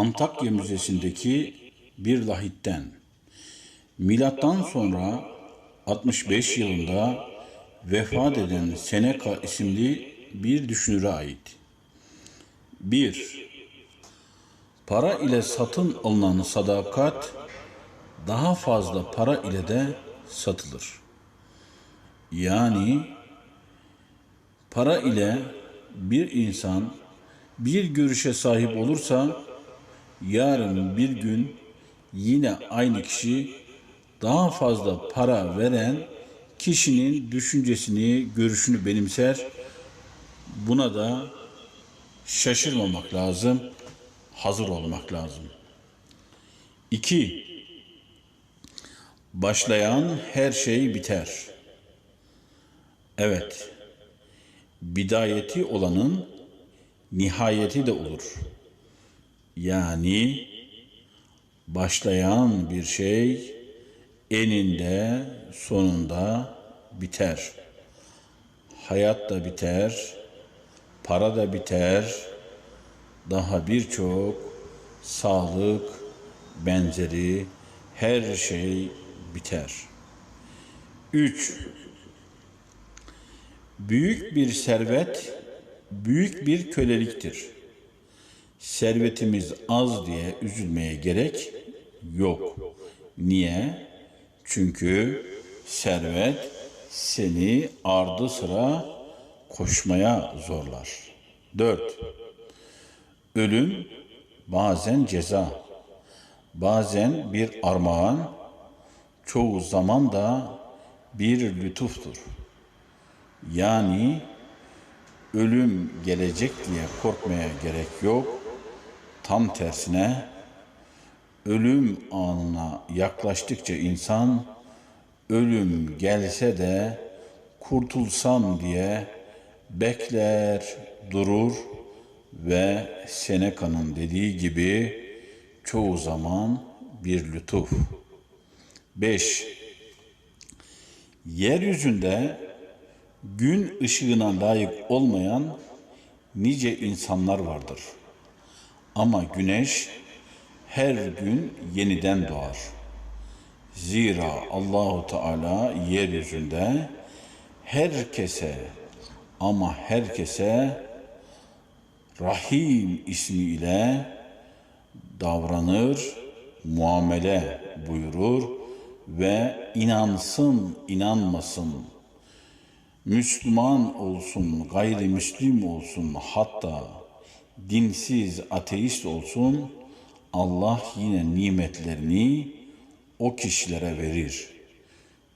Antakya Müzesi'ndeki bir lahitten milattan sonra 65 yılında vefat eden Seneca isimli bir düşünüre ait. 1. Para ile satın alınan sadakat daha fazla para ile de satılır. Yani para ile bir insan bir görüşe sahip olursa yarın bir gün yine aynı kişi daha fazla para veren kişinin düşüncesini, görüşünü benimser. Buna da şaşırmamak lazım, hazır olmak lazım. 2. Başlayan her şey biter. Evet, bidayeti olanın nihayeti de olur. Yani başlayan bir şey eninde sonunda biter. Hayat da biter, para da biter, daha birçok sağlık benzeri her şey biter. 3. Büyük bir servet büyük bir köleliktir. Servetimiz az diye üzülmeye gerek yok. Niye? Çünkü servet seni ardı sıra koşmaya zorlar. 4. Ölüm bazen ceza, bazen bir armağan, çoğu zaman da bir lütuftur. Yani ölüm gelecek diye korkmaya gerek yok. Tam tersine ölüm anına yaklaştıkça insan ölüm gelse de kurtulsam diye bekler, durur ve Seneca'nın dediği gibi çoğu zaman bir lütuf. 5. Yeryüzünde gün ışığına layık olmayan nice insanlar vardır. Ama güneş her gün yeniden doğar. Zira Allahu Teala yeryüzünde herkese ama herkese Rahim ismiyle davranır, muamele buyurur ve inansın, inanmasın, Müslüman olsun, gayrimüslim olsun, hatta dinsiz, ateist olsun, Allah yine nimetlerini o kişilere verir.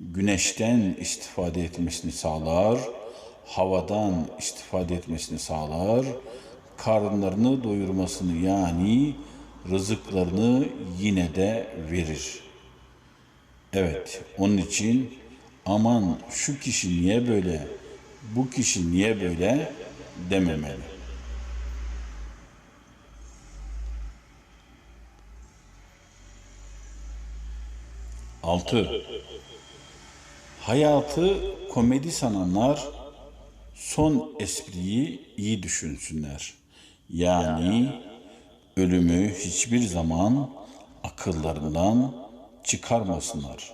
Güneşten istifade etmesini sağlar, havadan istifade etmesini sağlar, karınlarını doyurmasını yani rızıklarını yine de verir. Evet, onun için aman şu kişi niye böyle, bu kişi niye böyle dememeli. Altı. Hayatı komedi sananlar son espriyi iyi düşünsünler. Yani ölümü hiçbir zaman akıllarından çıkarmasınlar.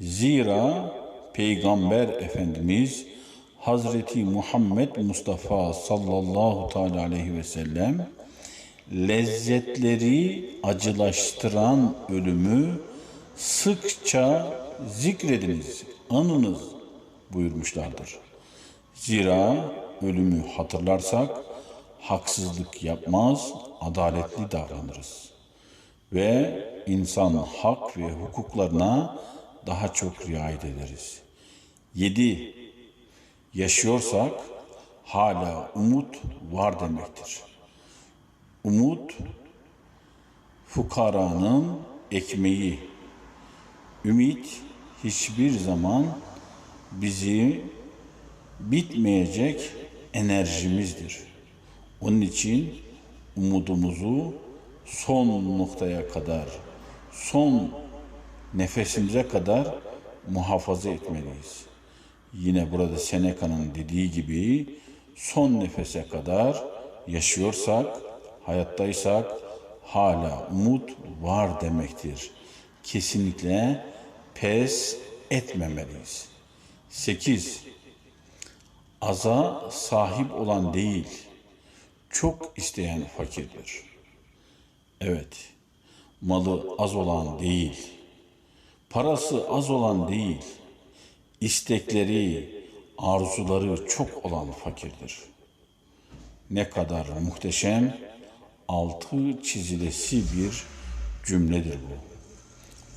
Zira Peygamber Efendimiz Hazreti Muhammed Mustafa sallallahu teala aleyhi ve sellem lezzetleri acılaştıran ölümü sıkça zikrediniz, anınız buyurmuşlardır. Zira ölümü hatırlarsak haksızlık yapmaz, adaletli davranırız. Ve insan hak ve hukuklarına daha çok riayet ederiz. 7. Yaşıyorsak hala umut var demektir. Umut fukaranın ekmeği. Ümit hiçbir zaman bizi bitmeyecek enerjimizdir. Onun için umudumuzu son noktaya kadar, son nefesimize kadar muhafaza etmeliyiz. Yine burada Seneca'nın dediği gibi son nefese kadar yaşıyorsak, hayattaysak hala umut var demektir. Kesinlikle pes etmemeliyiz. 8. Aza sahip olan değil, çok isteyen fakirdir. Evet, malı az olan değil, parası az olan değil, istekleri, arzuları çok olan fakirdir. Ne kadar muhteşem, altı çizilesi bir cümledir bu.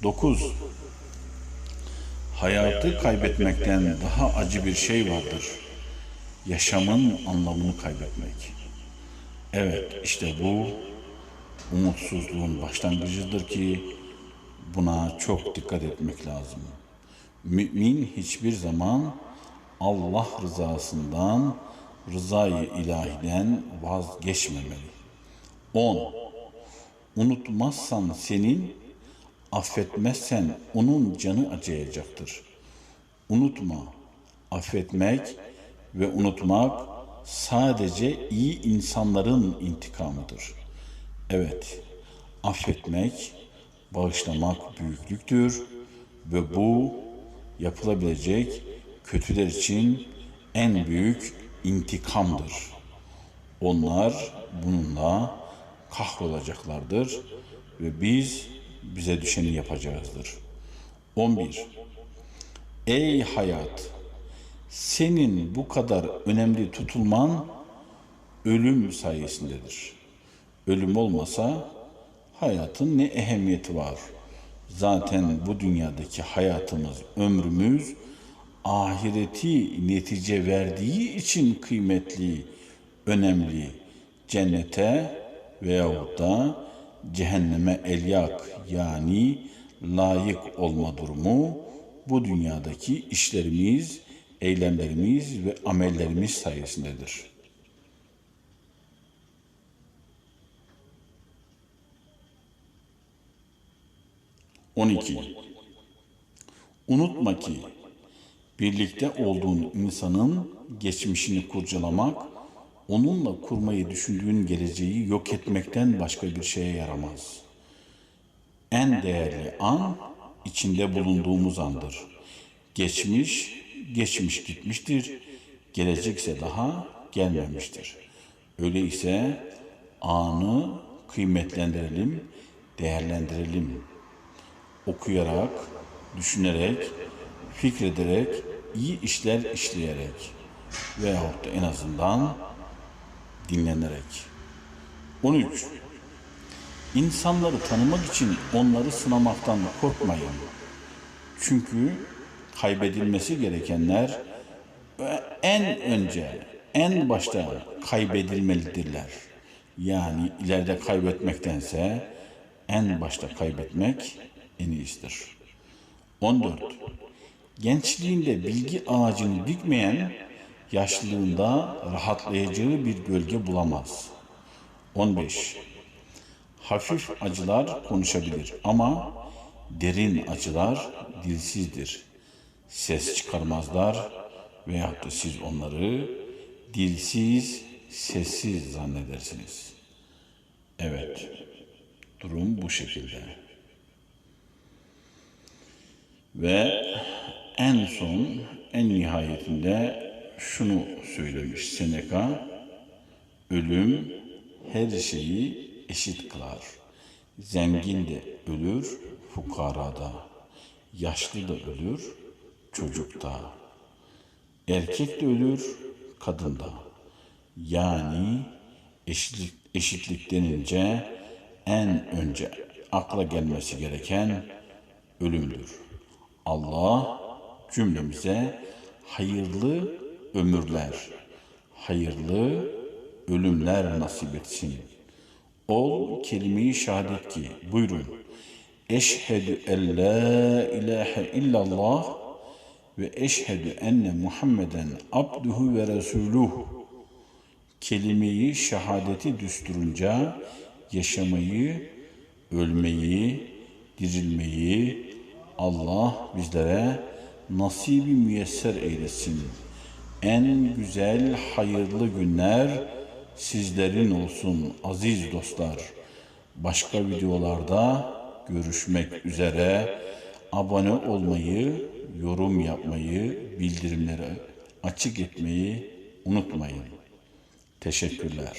9. Hayatı kaybetmekten daha acı bir şey vardır. Yaşamın anlamını kaybetmek. Evet, işte bu umutsuzluğun başlangıcıdır ki buna çok dikkat etmek lazım. Mümin hiçbir zaman Allah rızasından, rızayı ilahiden vazgeçmemeli. 10. Unutmazsan senin, affetmezsen onun canı acıyacaktır. Unutma, affetmek ve unutmak sadece iyi insanların intikamıdır. Evet, affetmek, bağışlamak büyüklüktür ve bu yapılabilecek kötüler için en büyük intikamdır. Onlar bununla kahrolacaklardır ve biz bize düşeni yapacağızdır. 11. Ey hayat! Senin bu kadar önemli tutulman ölüm sayesindedir. Ölüm olmasa hayatın ne ehemmiyeti var? Zaten bu dünyadaki hayatımız, ömrümüz ahireti netice verdiği için kıymetli, önemli. Cennete veyahut da cehenneme elyak yani layık olma durumu bu dünyadaki işlerimiz, eylemlerimiz ve amellerimiz sayesindedir. On iki. Unutma ki birlikte olduğun insanın geçmişini kurcalamak, onunla kurmayı düşündüğün geleceği yok etmekten başka bir şeye yaramaz. En değerli an içinde bulunduğumuz andır. Geçmiş, geçmiş gitmiştir. Gelecekse daha gelmemiştir. Öyleyse anı kıymetlendirelim, değerlendirelim. Okuyarak, düşünerek, fikrederek, iyi işler işleyerek veyahut da en azından dinlenerek. 13. İnsanları tanımak için onları sınamaktan korkmayın. Çünkü kaybedilmesi gerekenler en önce, en başta kaybedilmelidirler. Yani ileride kaybetmektense en başta kaybetmek en iyisidir. 14. Gençliğinde bilgi ağacını dikmeyen yaşlılığında rahatlayacağı bir gölge bulamaz. 15. Hafif acılar konuşabilir ama derin acılar dilsizdir. Ses çıkarmazlar veyahut da siz onları dilsiz, sessiz zannedersiniz. Evet, durum bu şekilde. Ve en son, en nihayetinde şunu söylemiş Seneca, ölüm her şeyi eşit kılar. Zengin de ölür, fukara da. Yaşlı da ölür, çocuk da. Erkek de ölür, kadın da. Yani eşitlik, eşitlik denince en önce akla gelmesi gereken ölümdür. Allah cümlemize hayırlı ömürler, hayırlı ölümler nasip etsin. Ol kelime-i şehadet ki, buyurun. Eşhedü en la ilahe illallah ve eşhedü enne Muhammeden abduhu ve resuluh. Kelimeyi şehadeti düsturunca yaşamayı, ölmeyi, dirilmeyi Allah bizlere nasibi müyesser eylesin. En güzel hayırlı günler sizlerin olsun aziz dostlar. başka videolarda görüşmek üzere. Abone olmayı, yorum yapmayı, bildirimleri açık etmeyi unutmayın. Teşekkürler.